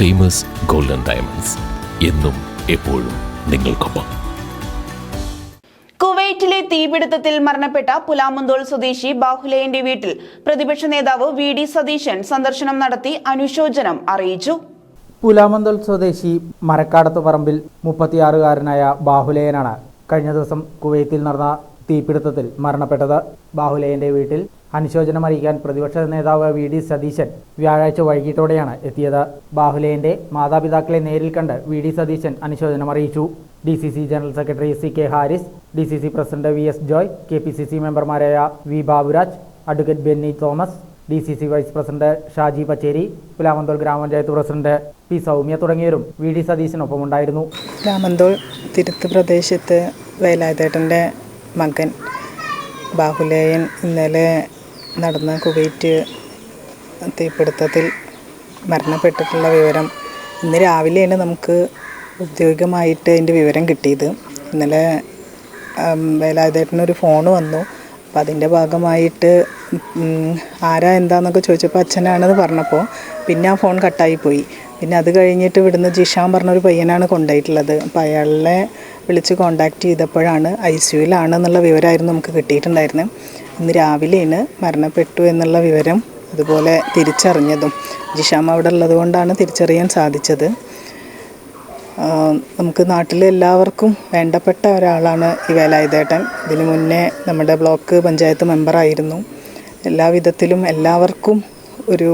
Famous golden diamonds എന്നും എപ്പോഴും നിങ്ങൾക്കൊപ്പം. കുവൈറ്റിലെ തീപിടുത്തത്തിൽ മരണപ്പെട്ട പുലാമന്തോൾ സ്വദേശി ബാഹുലയന്റെ വീട്ടിൽ പ്രതിപക്ഷ നേതാവ് വി ഡി സതീശൻ സന്ദർശനം നടത്തി അനുശോചനം അറിയിച്ചു. പുലാമന്തോൾ സ്വദേശി മരക്കാടത്ത് പറമ്പിൽ മുപ്പത്തിയാറുകാരനായ ബാഹുലയനാണ്. കഴിഞ്ഞ ദിവസം കുവൈത്തിൽ നടന്ന തീപിടുത്തത്തിൽ മരണപ്പെട്ടത്. ബാഹുലയന്റെ വീട്ടിൽ അനുശോചനം അറിയിക്കാൻ പ്രതിപക്ഷ നേതാവ് വി. ഡി. സതീശൻ വ്യാഴാഴ്ച വൈകിട്ടോടെയാണ് എത്തിയത്. ബാഹുലയന്റെ മാതാപിതാക്കളെ നേരിൽ കണ്ട് വി. ഡി. സതീശൻ അനുശോചനം അറിയിച്ചു. D. C. C general secretary C. K. Haris D. C. C president V. S. Joy K. P. C. C മെമ്പർമാരായ V. Baburaj advocate Benny Thomas D. C. C vice president Shaji Pacheri Pulamanthol ഗ്രാമപഞ്ചായത്ത് president P. Soumya തുടങ്ങിയവരും V. D. സതീശനൊപ്പമുണ്ടായിരുന്നു. രാമന്തോൾ തിരുത്ത് പ്രദേശത്ത് വേലായുധേട്ടന്റെ മകൻ ബാഹുലേയൻ ഇന്നലെ നടന്ന Kuwait തീപിടുത്തത്തിൽ മരണപ്പെട്ടിട്ടുള്ള വിവരം ഇന്ന് രാവിലെയാണ് നമുക്ക് ഔദ്യോഗികമായിട്ട് അതിന്റെ വിവരം കിട്ടിയത്. ഇന്നലെ വേലായുധേട്ടനൊരു ഫോൺ വന്നു. അപ്പോൾ അതിന്റെ ഭാഗമായിട്ട് ആരാ എന്താന്നൊക്കെ ചോദിച്ചപ്പോൾ അച്ഛനാണെന്ന് പറഞ്ഞപ്പോൾ പിന്നെ ആ ഫോൺ കട്ടായിപ്പോയി പിന്നെ അത് കഴിഞ്ഞിട്ട് ഇവിടുന്ന് ജിഷാൻ പറഞ്ഞൊരു പയ്യനാണ് കൊണ്ടുപോയിട്ടുള്ളത്. അപ്പോൾ അയാളെ വിളിച്ച് കോണ്ടാക്ട് ചെയ്തപ്പോഴാണ് ഐ സിയുലാണ് എന്നുള്ള വിവരമായിരുന്നു നമുക്ക് കിട്ടിയിട്ടുണ്ടായിരുന്നത്. ഇന്ന് രാവിലെയാണ് മരണപ്പെട്ടു എന്നുള്ള വിവരം അതുപോലെ തിരിച്ചറിഞ്ഞതും. ജിഷാം അവിടെ ഉള്ളതുകൊണ്ടാണ് തിരിച്ചറിയാൻ സാധിച്ചത്. നമുക്ക് നാട്ടിലെ എല്ലാവർക്കും വേണ്ടപ്പെട്ട ഒരാളാണ് ഈ വേലായുധേട്ടൻ. ഇതിനു മുന്നേ നമ്മുടെ ബ്ലോക്ക് പഞ്ചായത്ത് മെമ്പറായിരുന്നു എല്ലാവിധത്തിലും എല്ലാവർക്കും ഒരു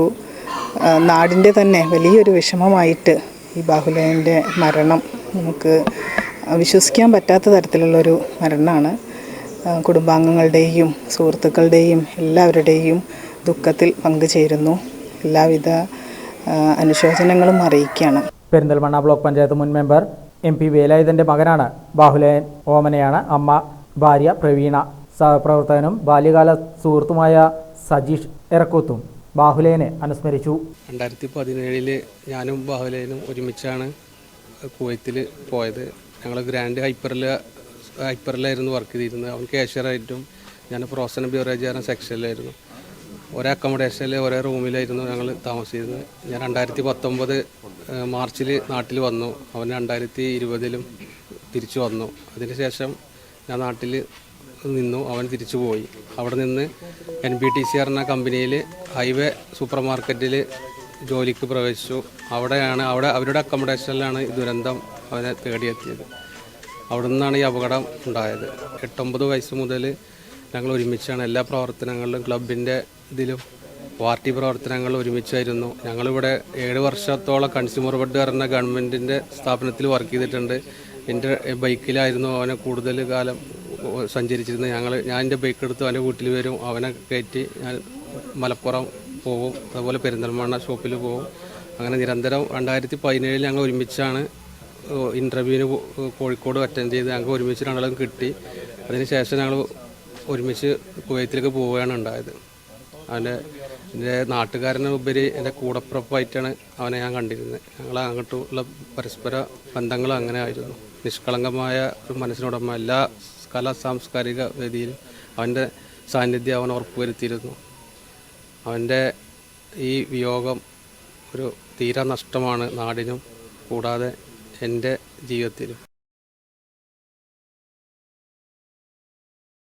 നാടിന്റെ തന്നെ വലിയൊരു വിഷമമായിട്ട് ഈ ബാഹുലേന്റെ മരണം നമുക്ക് വിശ്വസിക്കാൻ പറ്റാത്ത തരത്തിലുള്ളൊരു മരണമാണ്. കുടുംബാംഗങ്ങളുടെയും സുഹൃത്തുക്കളുടെയും എല്ലാവരുടെയും ദുഃഖത്തിൽ പങ്കുചേരുന്നു. എല്ലാവിധ അനുശോചനങ്ങളും അറിയിക്കുകയാണ്. പെരിന്തൽമണ്ണ ബ്ലോക്ക് പഞ്ചായത്ത് മുൻ മെമ്പർ എം പി വേലായുധന്റെ മകനാണ് ബാഹുലയൻ ഓമനയാണ് അമ്മ ഭാര്യ പ്രവീണ സഹപ്രവർത്തകനും ബാല്യകാല സുഹൃത്തുമായ സജീഷ് എറക്കൂത്തും. ബാഹുലയനെ അനുസ്മരിച്ചു. രണ്ടായിരത്തി പതിനേഴിൽ ഞാനും ബാഹുലേനും ഒരുമിച്ചാണ് കുവൈത്തിൽ പോയത്. ഞങ്ങൾ ഗ്രാൻഡ് ഹൈപ്പറിൽ ഹൈപ്പറിലായിരുന്നു വർക്ക് ചെയ്തിരുന്നത്. അവൻ കാഷ്യറായിട്ടും ഞാൻ ഫ്രോസൺ ബ്യൂറേജ് സെക്ഷനിലായിരുന്നു ഒരേ അക്കോമഡേഷനിൽ ഒരേ റൂമിലായിരുന്നു ഞങ്ങൾ താമസിച്ചിരുന്നത്. ഞാൻ രണ്ടായിരത്തി പത്തൊമ്പത് മാർച്ചിൽ നാട്ടിൽ വന്നു. അവൻ രണ്ടായിരത്തി ഇരുപതിലും തിരിച്ചു വന്നു. അതിനുശേഷം ഞാൻ നാട്ടിൽ നിന്നു അവൻ തിരിച്ചു പോയി അവിടെ നിന്ന് എൻ ബി ടി സി എന്ന കമ്പനിയിൽ ഹൈവേ സൂപ്പർ മാർക്കറ്റിൽ ജോലിക്ക് പ്രവേശിച്ചു. അവിടെയാണ് അവിടെ അവരുടെ അക്കോമഡേഷനിലാണ് ഈ ദുരന്തം അവനെ തേടിയെത്തിയത്. അവിടെ നിന്നാണ് ഈ അപകടം ഉണ്ടായത്. എട്ടൊമ്പത് വയസ്സ് മുതൽ ഞങ്ങൾ ഒരുമിച്ചാണ് എല്ലാ പ്രവർത്തനങ്ങളിലും ക്ലബിന്റെ ഇതിലും പാർട്ടി പ്രവർത്തനങ്ങളിൽ ഒരുമിച്ചായിരുന്നു. ഞങ്ങളിവിടെ ഏഴ് വർഷത്തോളം കൺസ്യൂമർ ബെഡ് പറഞ്ഞ ഗവൺമെന്റിന്റെ സ്ഥാപനത്തിൽ വർക്ക് ചെയ്തിട്ടുണ്ട്. എന്റെ ബൈക്കിലായിരുന്നു അവനെ കൂടുതൽ കാലം സഞ്ചരിച്ചിരുന്നത് ഞങ്ങൾ ഞാൻ എന്റെ ബൈക്ക് എടുത്ത് അവന്റെ വീട്ടിൽ വരും. അവനെ കയറ്റി ഞാൻ മലപ്പുറം പോവും. അതുപോലെ പെരിന്തൽമണ്ണ ഷോപ്പിൽ പോവും. അങ്ങനെ നിരന്തരം രണ്ടായിരത്തി പതിനേഴിൽ ഞങ്ങൾ ഒരുമിച്ചാണ് ഇന്റർവ്യൂവിന് കോഴിക്കോട് അറ്റൻഡ് ചെയ്ത് ഞങ്ങൾക്ക് ഒരുമിച്ച് രണ്ടാളും കിട്ടി. അതിനുശേഷം ഞങ്ങൾ ഒരുമിച്ച് കുവൈത്തിലേക്ക് പോവുകയാണ് ഉണ്ടായത്. അവന്റെ എന്റെ നാട്ടുകാരനെ ഉപരി എന്റെ കൂടപ്പുറപ്പായിട്ടാണ് അവനെ ഞാൻ കണ്ടിരുന്നത്. ഞങ്ങൾ അങ്ങോട്ടുള്ള പരസ്പര ബന്ധങ്ങൾ അങ്ങനെ ആയിരുന്നു. നിഷ്കളങ്കമായ ഒരു മനസ്സിനോടൊപ്പം എല്ലാ കലാ സാംസ്കാരിക വേദിയിൽ അവന്റെ സാന്നിധ്യം അവൻ ഉറപ്പുവരുത്തിയിരുന്നു. അവന്റെ ഈ വിയോഗം ഒരു തീരാനഷ്ടമാണ് നാടിനും കൂടാതെ എന്റെ ജീവിതത്തിലും.